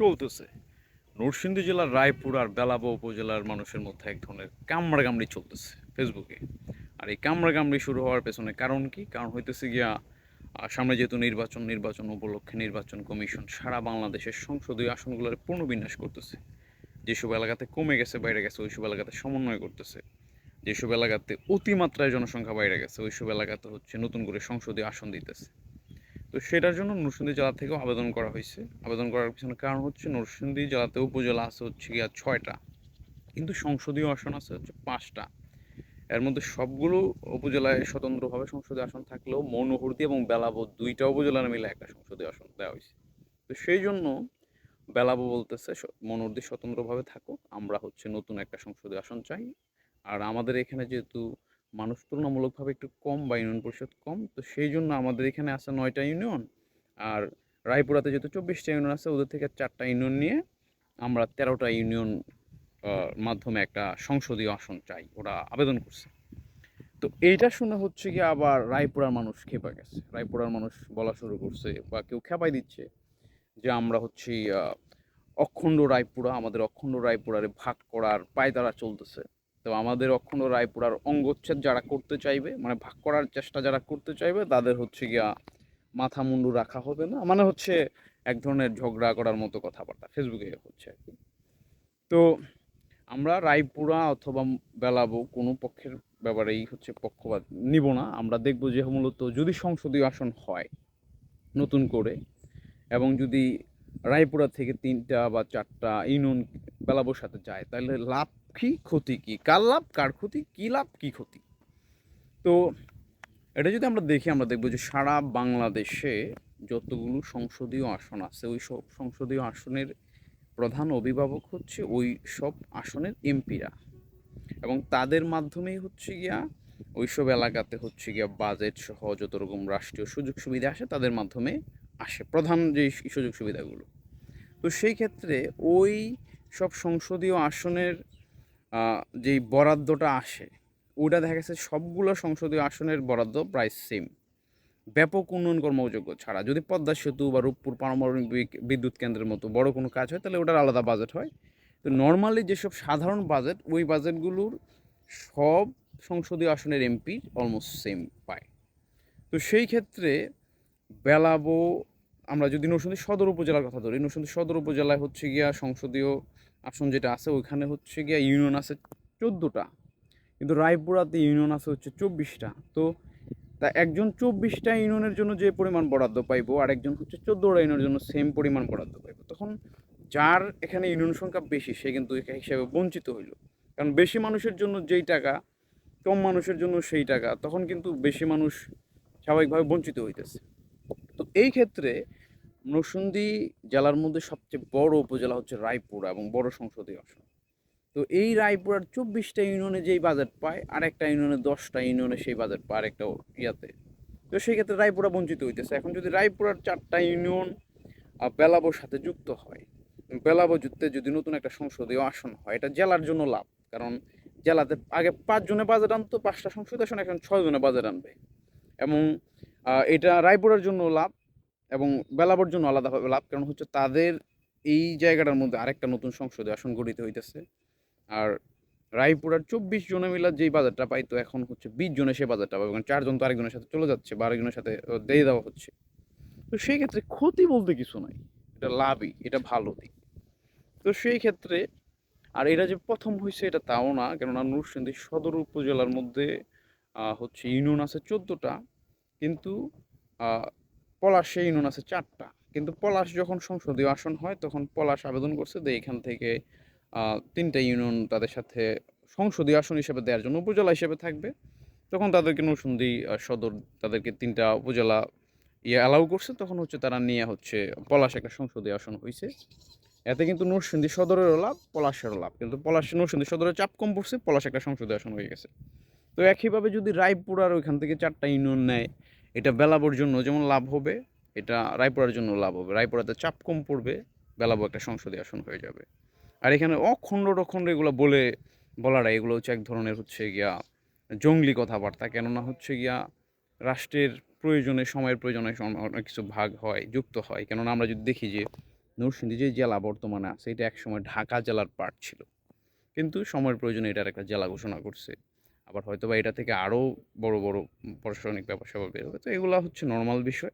চলতেছে। নরসিংদী জেলার রায়পুর আর বেলাবো উপজেলার মানুষের মধ্যে এক ধরনের কামড়াকামড়ি চলতেছে ফেসবুকে। আর এই কামড়াকামড়ি শুরু হওয়ার পেছনে কারণ কি? কারণ হইতেছে গিয়া সামনে যেহেতু নির্বাচন নির্বাচন উপলক্ষে নির্বাচন কমিশন সারা বাংলাদেশের সংসদীয় আসনগুলোর পুনর্বিন্যাস করতেছে। যেসব এলাকাতে কমে গেছে, বাইরে গেছে, ওইসব এলাকাতে সমন্বয় করতেছে। যেসব এলাকাতে অতিমাত্রায় জনসংখ্যা বাইরে গেছে, ওইসব এলাকাতে হচ্ছে নতুন করে সংসদীয় আসন দিতেছে। তো সেটার জন্য নরসিংদী জেলা থেকেও আবেদন করা হয়েছে। আবেদন করার পিছনে কারণ হচ্ছে নরসিংদী জেলাতে উপজেলা আছে হচ্ছে গিয়া ছয়টা। কিন্তু সংসদীয় আসন আছে হচ্ছে পাঁচটা। এর মধ্যে সবগুলো উপজেলায় স্বতন্ত্রভাবে সংসদীয় আসন থাকলেও মনোহরদি এবং বেলাবো দুইটা উপজেলার মিলে একটা সংসদীয় আসন দেওয়া হয়েছে। তো সেই জন্য বেলাবো বলতেছে মনোহরদি স্বতন্ত্রভাবে থাকুক, আমরা হচ্ছে নতুন একটা সংসদীয় আসন চাই। আর আমাদের এখানে যেহেতু মানুষ তুলনামূলকভাবে একটু কম বা ইউনিয়ন পরিষদ কম। তো সেই জন্য আমাদের এখানে আছে নয়টা ইউনিয়ন। আর রায়পুরাতে যেহেতু চব্বিশটা ইউনিয়ন আছে, ওদের থেকে চারটা ইউনিয়ন নিয়ে আমরা তেরোটা ইউনিয়ন মাধ্যমে একটা সংসদীয় আসন চাই, ওরা আবেদন করছে। তো এইটা শুনে হচ্ছে কি আবার রায়পুরার মানুষ খেপে গেছে। রায়পুরার মানুষ বলা শুরু করছে বা কেউ খেপাই দিচ্ছে যে আমরা হচ্ছি অখণ্ড রায়পুরা, আমাদের অখণ্ড রায়পুরারে ভাগ করার পায়তারা চলতেছে। তো আমাদের অখণ্ড রায়পুরার অঙ্গচ্ছেদ যারা করতে চাইবে মানে ভাগ করার চেষ্টা যারা করতে চাইবে, তাদের হচ্ছে গিয়া মাথা মুন্ডু রাখা হবে না। মানে হচ্ছে এক ধরনের ঝগড়া করার মতো কথাবার্তা ফেসবুকে হচ্ছে আর কি। তো আমরা রায়পুরা অথবা বেলাবো কোনো পক্ষের ব্যাপারেই হচ্ছে পক্ষপাত নিব না। আমরা দেখব যে মূলত যদি সংসদীয় আসন হয় নতুন করে এবং যদি রায়পুরা থেকে তিনটা বা চারটা ইউনিয়ন বেলাবোর সাথে যায়, তাহলে লাভ কি ক্ষতি, কি কার লাভ, কার ক্ষতি, কি লাভ, কি ক্ষতি? তো এটা যদি আমরা দেখি, আমরা দেখব যে সারা বাংলাদেশে যতগুলো সংসদীয় আসন আছে, ওই সব সংসদীয় আসনের প্রধান অভিভাবক হচ্ছে ওই সব আসনের এমপিরা। এবং তাদের মাধ্যমেই হচ্ছে গিয়া ওইসব এলাকাতে হচ্ছে গিয়া বাজেট সহ যত রকম রাষ্ট্রীয় সুযোগ সুবিধা আসে, তাদের মাধ্যমে আসে প্রধান যে সুযোগ সুবিধাগুলো। তো সেই ক্ষেত্রে ওই সব সংসদীয় আসনের যেই বরাদ্দটা আসে ওটা দেখা গেছে সবগুলো সংসদীয় আসনের বরাদ্দ প্রায় সেম ব্যাপক উন্নয়ন কর্মযোগ্য ছাড়া। যদি পদ্মা সেতু বা রূপপুর পারমাণবিক বিদ্যুৎ কেন্দ্রের মতো বড় কোনো কাজ হয়, তাহলে ওটার আলাদা বাজেট হয়। তো নর্মালি যেসব সাধারণ বাজেট ওই বাজেটগুলোর সব সংসদীয় আসনের এমপি অলমোস্ট সেম পায়। তো সেই ক্ষেত্রে বেলাবো, আমরা যদি নরসিংদী সদর উপজেলার কথা ধরি, নরসিংদী সদর উপজেলায় হচ্ছে গিয়া সংসদীয় আসন যেটা আছে, ওইখানে হচ্ছে গিয়া ইউনিয়ন আছে চোদ্দোটা। কিন্তু রায়পুরাতে ইউনিয়ন আছে হচ্ছে চব্বিশটা। তো তা একজন চব্বিশটা ইউনিয়নের জন্য যে পরিমাণ বরাদ্দ পাইব, আর একজন হচ্ছে চোদ্দোটা ইউনিয়নের জন্য সেম পরিমাণ বরাদ্দ পাইবো। তখন যার এখানে ইউনিয়ন সংখ্যা বেশি, সে কিন্তু হিসাবে বঞ্চিত হইল। কারণ বেশি মানুষের জন্য যেই টাকা, কম মানুষের জন্য সেই টাকা, তখন কিন্তু বেশি মানুষ স্বাভাবিকভাবে বঞ্চিত হইতেছে। তো এই ক্ষেত্রে নরসিংদী জেলার মধ্যে সবচেয়ে বড় উপজেলা হচ্ছে রায়পুর এবং বড় সংসদীয় আসন। তো এই রায়পুরার চব্বিশটা ইউনিয়নে যেই বাজেট পায় আর একটা ইউনিয়নে দশটা ইউনিয়নে সেই বাজেট পায় আরেকটা ইয়াতে। তো সেই ক্ষেত্রে রায়পুরা বঞ্চিত হইতেছে। এখন যদি রায়পুরার চারটা ইউনিয়ন বেলাবোর সাথে যুক্ত হয় বেলাবো যুক্তে যদি নতুন একটা সংসদীয় আসন হয়, এটা জেলার জন্য লাভ। কারণ জেলাতে আগে পাঁচজনে বাজেট আনতো, পাঁচটা সংসদীয় আসন এখন ছয়জনে বাজেট আনবে। এবং এটা রায়পুরার জন্য লাভ। এবং বেলাবোর জন্য আলাদাভাবে লাভ, কারণ হচ্ছে তাদের এই জায়গাটার মধ্যে আরেকটা নতুন সংসদে আসন গঠিত হইতেছে। আর রায়পুরার চব্বিশ জনে মিলা যেই বাজারটা পাইতো এখন হচ্ছে বিশ জনে সে বাজারটা পাবে, কারণ চারজন তো আরেকজনের সাথে চলে যাচ্ছে বা আরেকজনের সাথে দিয়ে দেওয়া হচ্ছে। তো সেই ক্ষেত্রে ক্ষতি বলতে কিছু নাই। এটা লাভই, এটা ভালো দিক। তো সেই ক্ষেত্রে, আর এটা যে প্রথম হয়েছে এটা তাও না, কেননা নরসিংদী সদর উপজেলার মধ্যে হচ্ছে ইউনিয়ন আছে চোদ্দোটা, কিন্তু পলাশে ইউনিয়ন আছে চারটা। কিন্তু পলাশ যখন সংসদীয় আসন হয়, তখন পলাশ আবেদন করছে যে এখান থেকে তিনটা ইউনিয়ন তাদের সাথে সংসদীয় আসন হিসেবে দেওয়ার জন্য উপজেলা হিসেবে থাকবে। তখন তাদেরকে নরসিংদী সদর তাদেরকে তিনটা উপজেলা ইয়ে অ্যালাউ করছে, তখন হচ্ছে তারা নিয়ে হচ্ছে পলাশ একটা সংসদীয় আসন হয়েছে এতে কিন্তু নরসিংদী সদরেরও লাভ, পলাশেরও লাভ। কিন্তু পলাশ, নরসিংদী সদরের চাপ কম পড়ছে, পলাশ একটা সংসদীয় আসন হয়ে গেছে। তো একইভাবে যদি রায়পুর আর ওইখান থেকে চারটা ইউনিয়ন নেয় এটা বেলাবোর জন্য যেমন লাভ হবে, এটা রায়পুরার জন্য লাভ হবে। রায়পুরাতে চাপ কম পড়বে বেলাবো একটা সংসদীয় আসন হয়ে যাবে। আর এখানে অখণ্ড টখণ্ড এগুলো বলে বলাটা এগুলো হচ্ছে এক ধরনের হচ্ছে গিয়া জঙ্গলি কথাবার্তা। কেননা হচ্ছে গিয়া রাষ্ট্রের প্রয়োজনে, সময়ের প্রয়োজনে অনেক কিছু ভাগ হয়, যুক্ত হয়। কেননা আমরা যদি দেখি যে নরসিংদী যে জেলা বর্তমানে আছে, এটা একসময় ঢাকা জেলার পার্ট ছিল। কিন্তু সময়ের প্রয়োজনে এটার একটা জেলা ঘোষণা করছে। আবার হয়তো বা এটা থেকে আরও বড় বড় প্রশাসনিক স্যাপার বেরোবে তো এগুলো হচ্ছে নর্মাল বিষয়।